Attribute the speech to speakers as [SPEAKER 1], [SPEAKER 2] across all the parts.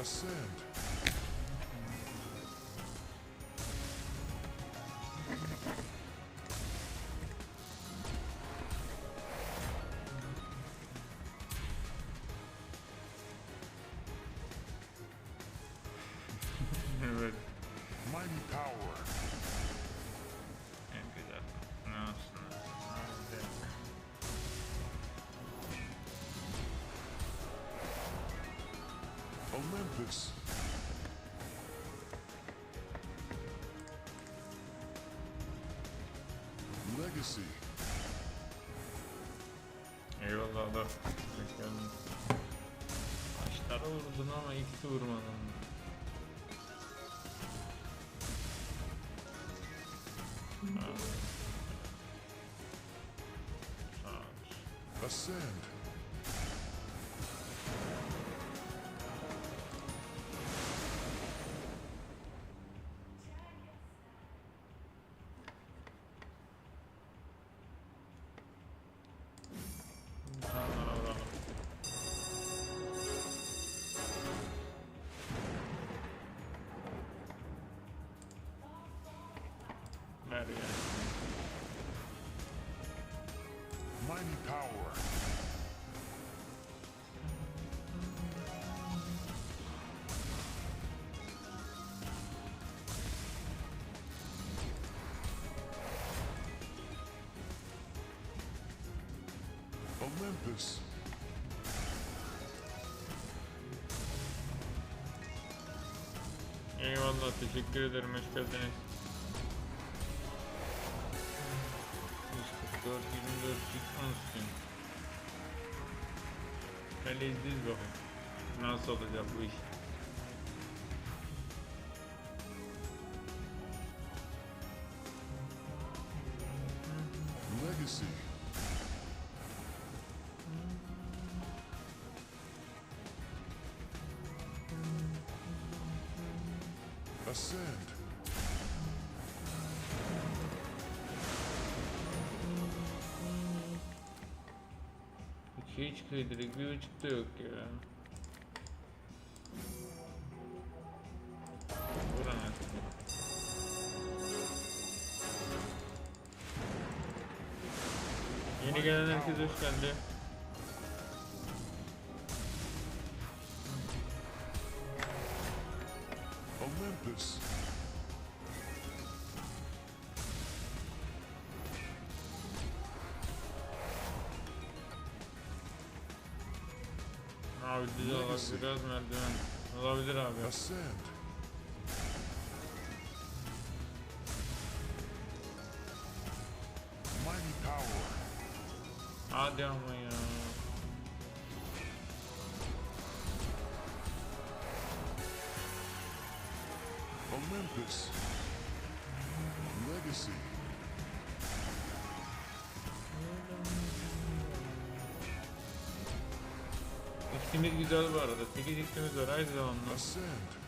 [SPEAKER 1] Ascend. Olympus. Legacy.
[SPEAKER 2] Eyvallah geldin. Başlara vurdun ama ikisi vurmadın.
[SPEAKER 1] Ascend. Olympus.
[SPEAKER 2] Eyvallah teşekkür ederim hoş geldiniz. 144 24 10 Hele izleyiz bakayım. Nasıl olacak bu iş?
[SPEAKER 1] Ascend.
[SPEAKER 2] İki çıkıyor direkt bir buçuk da yok ya. Yeni gelen herkese hoş geldi.
[SPEAKER 1] Olympus.
[SPEAKER 2] Abi olarak
[SPEAKER 1] Legacy.
[SPEAKER 2] biraz merdiven. Olabilir abi.
[SPEAKER 1] Ascend. Olympus. Legacy.
[SPEAKER 2] İkimiz güzel bu arada. 8 ikimiz var aynı zamanda.
[SPEAKER 1] Ascend.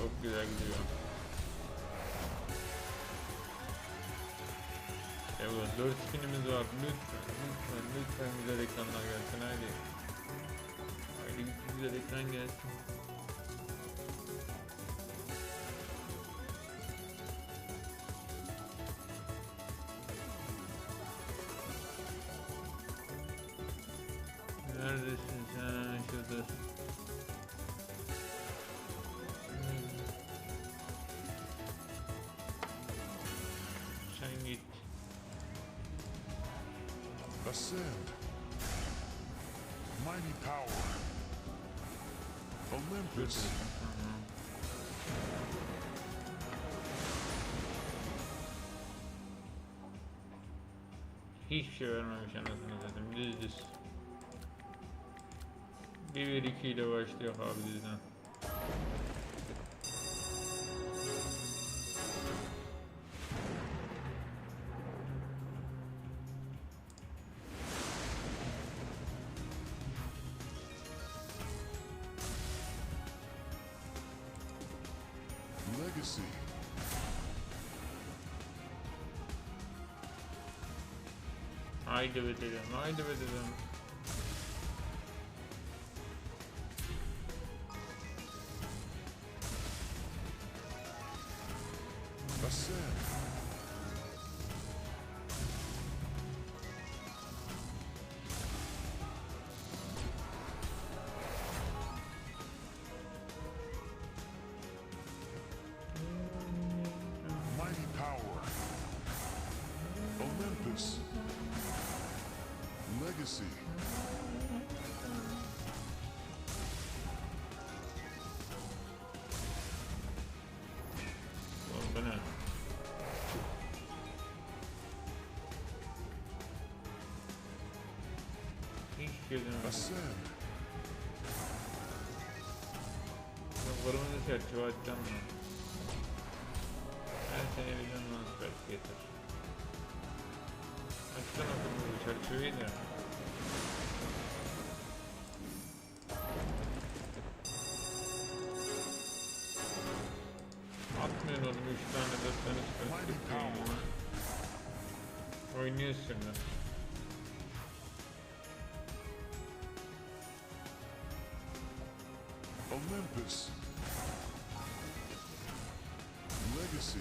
[SPEAKER 2] Çok güzel gidiyor. Evet 4 skinimiz var. Lütfen lütfen lütfen güzel ekranlar gelsin haydi. Haydi güzel ekran gelsin.
[SPEAKER 1] Ascend. Mighty power. Olympus.
[SPEAKER 2] Tamam. Hiçbir şey vermemiş anasını dedim. Düz düz. 1 1 2 ile başlıyor abi düzden.
[SPEAKER 1] Legacy.
[SPEAKER 2] Haydi be dedem, haydi be dedem.
[SPEAKER 1] Ascend.
[SPEAKER 2] Hiç gözüm yok.
[SPEAKER 1] Ascend.
[SPEAKER 2] Kırmızı çerçeve açacağım mı? Her sene can launchpad getir. Açsana kırmızı çerçeveyi de. Atmıyorsun oğlum 3 tane 4 tane çıkartıp Oynuyorsun şimdi.
[SPEAKER 1] Olympus. Legacy.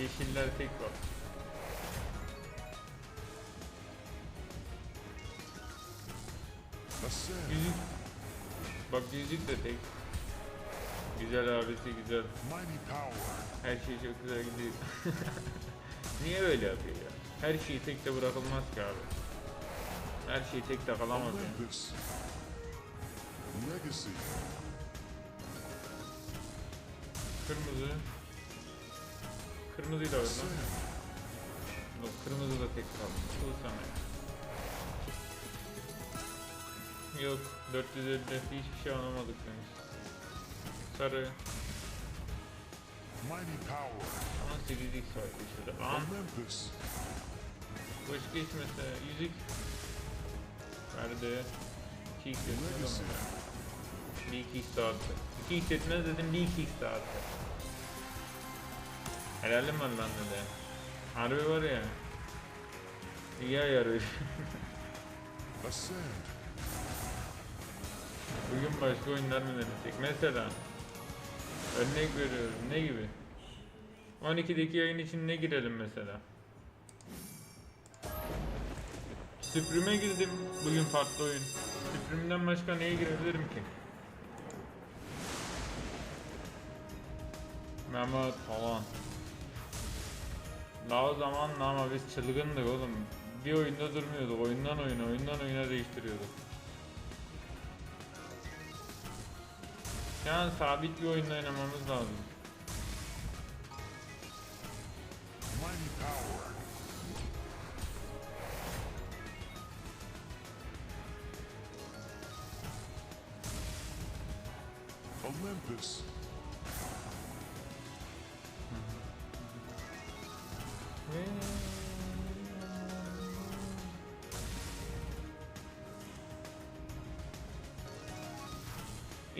[SPEAKER 2] Yeşiller tek var.
[SPEAKER 1] Ascend.
[SPEAKER 2] Yüzük. Bak yüzük de tek. Güzel abisi güzel. Her şey çok güzel gidiyor. Niye öyle yapıyor ya? Her şeyi tek de bırakılmaz ki abi. Her şeyi tek de kalamaz yani.
[SPEAKER 1] Legacy.
[SPEAKER 2] Kırmızı. Lan.
[SPEAKER 1] Ascend.
[SPEAKER 2] Yok kırmızı da tek kaldı. Bu sana. Yok 450 hiçbir şey anlamadık henüz. Sarı.
[SPEAKER 1] Mighty power.
[SPEAKER 2] Ama 8x vardı şurada. Lan boş geçmese yüzük. Verdi. 2x etmez
[SPEAKER 1] Legacy.
[SPEAKER 2] ama ya. Bir 2x dağıttı. 2x etmez dedim bir 2x dağıttı. Helalim var lan dedi. Harbi var ya. İyi ayarı. Bugün başka oyunlar mı denesek? Mesela örnek veriyorum ne gibi? 12'deki yayın için ne girelim mesela? Süprüme girdim bugün farklı oyun. Süprümden başka neye girebilirim ki? Mehmet falan. Daha zaman ama biz çılgındık oğlum. Bir oyunda durmuyorduk. Oyundan oyuna, oyundan oyuna değiştiriyorduk. An sabit bir oyunda oynamamız lazım.
[SPEAKER 1] Olympus.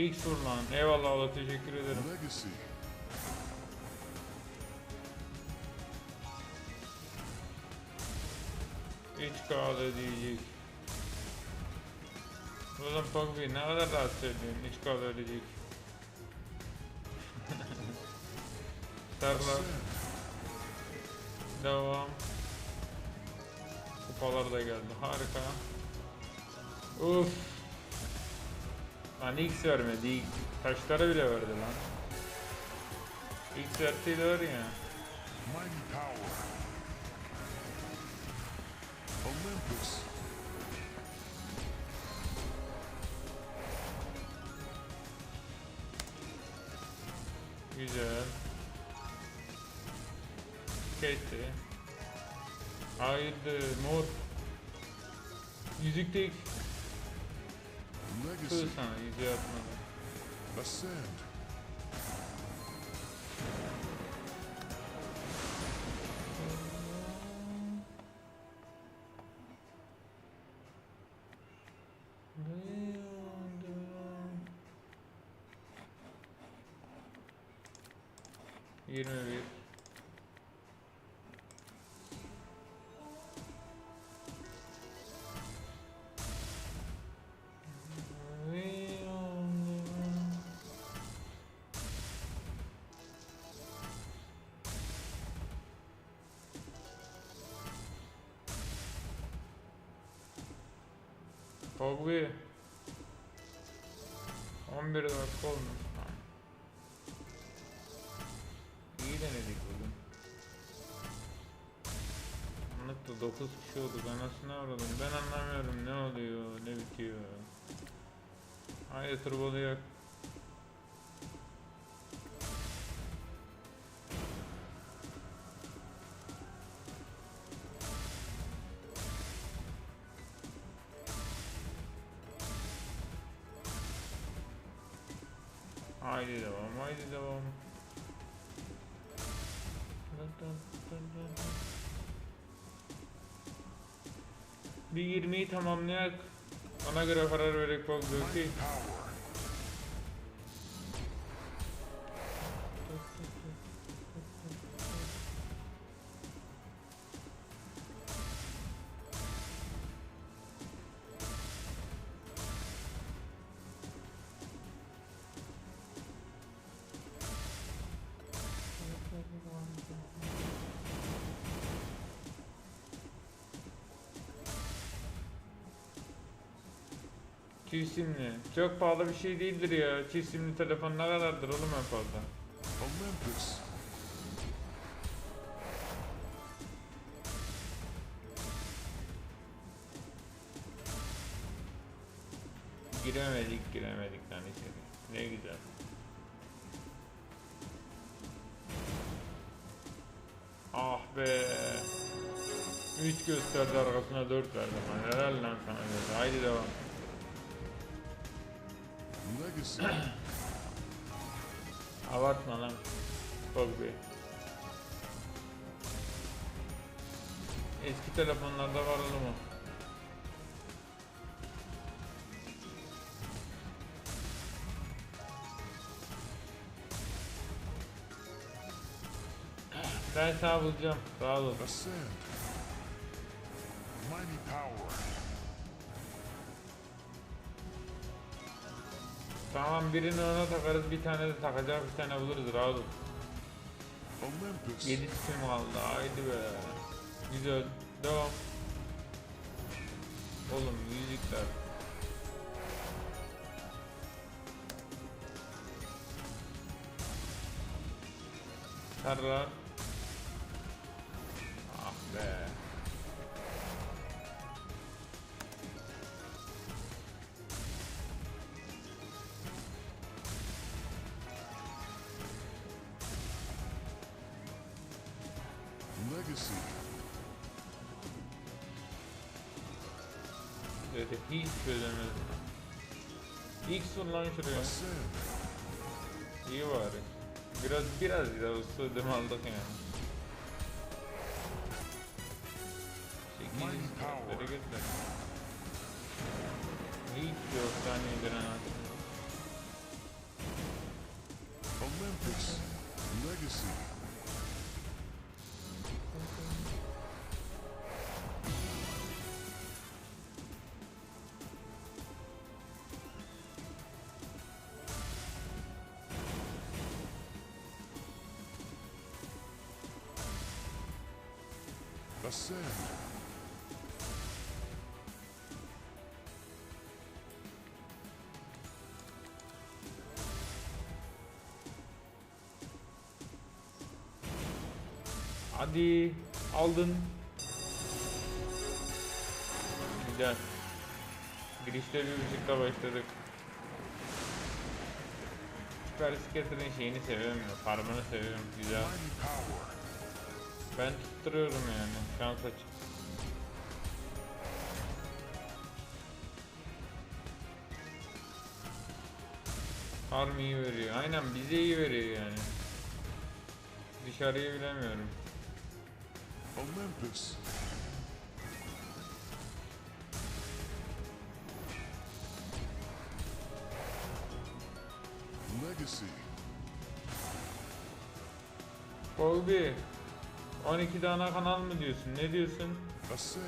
[SPEAKER 2] İlk sur lan. Eyvallah Allah teşekkür ederim.
[SPEAKER 1] Legacy.
[SPEAKER 2] Hiç kahve diyecek. Oğlum Pogbi ne kadar rahat söylüyorsun. Hiç kahve diyecek. Serler. Devam. Kupalar da geldi. Harika. Uf. Lan X vermedi. Taşlara bile verdi lan. X verseydi var ya.
[SPEAKER 1] Olympus.
[SPEAKER 2] Güzel. Kesti. Hayırdır mor. Yüzük. Kıl sana yüzüğü atmadı.
[SPEAKER 1] Ascend.
[SPEAKER 2] Pogba 11 dakika olmuş. İyi denedik bugün. Anlıkta 9 kişi olduk anasını avradım. Ben anlamıyorum ne oluyor ne bitiyor. Haydi turbolu yak. Devam. Bir 20'yi tamamlayak. Ona göre karar vererek bak
[SPEAKER 1] Mighty
[SPEAKER 2] Çift simli. Çok pahalı bir şey değildir ya. Çift simli telefon ne kadardır oğlum en fazla?
[SPEAKER 1] Olympus.
[SPEAKER 2] Giremedik giremedik lan içeri. Ne güzel. Ah be. 3 gösterdi arkasına 4 verdi bana. Helal lan sana. Haydi devam.
[SPEAKER 1] Legacy.
[SPEAKER 2] Abartma lan. Be. Eski telefonlarda var oğlum o. Ben sana bulacağım. Rahat ol. Tamam birini ona takarız bir tane de takacak bir tane buluruz rahat ol.
[SPEAKER 1] Olympus.
[SPEAKER 2] 7 sim kaldı haydi be. Güzel. Devam. Oğlum yüzükler. Tarla. Dedi hiç çözemedim. İlk sur lan şuraya. İyi bari. Biraz biraz ya ısırdım aldık yani. Bereketler. Hiç yok saniyedir anasını.
[SPEAKER 1] Olympus. Legacy. Ascend.
[SPEAKER 2] Hadi aldın. Güzel. Girişte bir müzikle başladık. Süper Skater'ın şeyini seviyorum ya, farmını seviyorum. Güzel. Ben tutturuyorum yani. Şans açık. Farm iyi veriyor. Aynen bize iyi veriyor yani. Dışarıyı bilemiyorum.
[SPEAKER 1] Olympus. Legacy.
[SPEAKER 2] Bobby 12 ana kanal mı diyorsun? Ne diyorsun?
[SPEAKER 1] Ascend.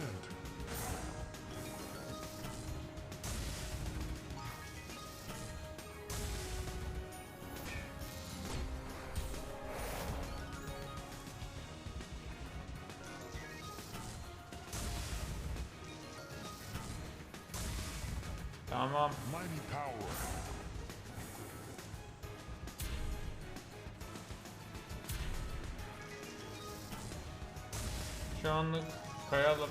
[SPEAKER 2] Tamam.
[SPEAKER 1] Mighty power.
[SPEAKER 2] Şu anlık kayalım.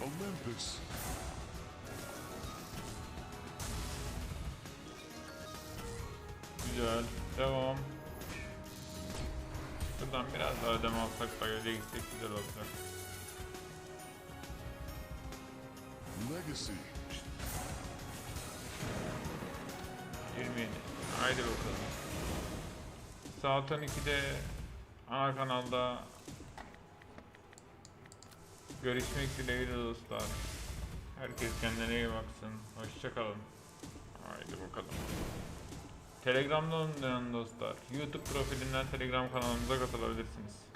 [SPEAKER 1] Olympus.
[SPEAKER 2] Güzel. Devam. Buradan biraz daha ödeme alsak öyle gitsek güzel olacak.
[SPEAKER 1] Legacy.
[SPEAKER 2] 27. Haydi bakalım. Saat 12'de ana kanalda görüşmek dileğiyle dostlar. Herkes kendine iyi baksın. Hoşçakalın. Haydi bakalım. Telegram'dan dostlar. YouTube profilinden Telegram kanalımıza katılabilirsiniz.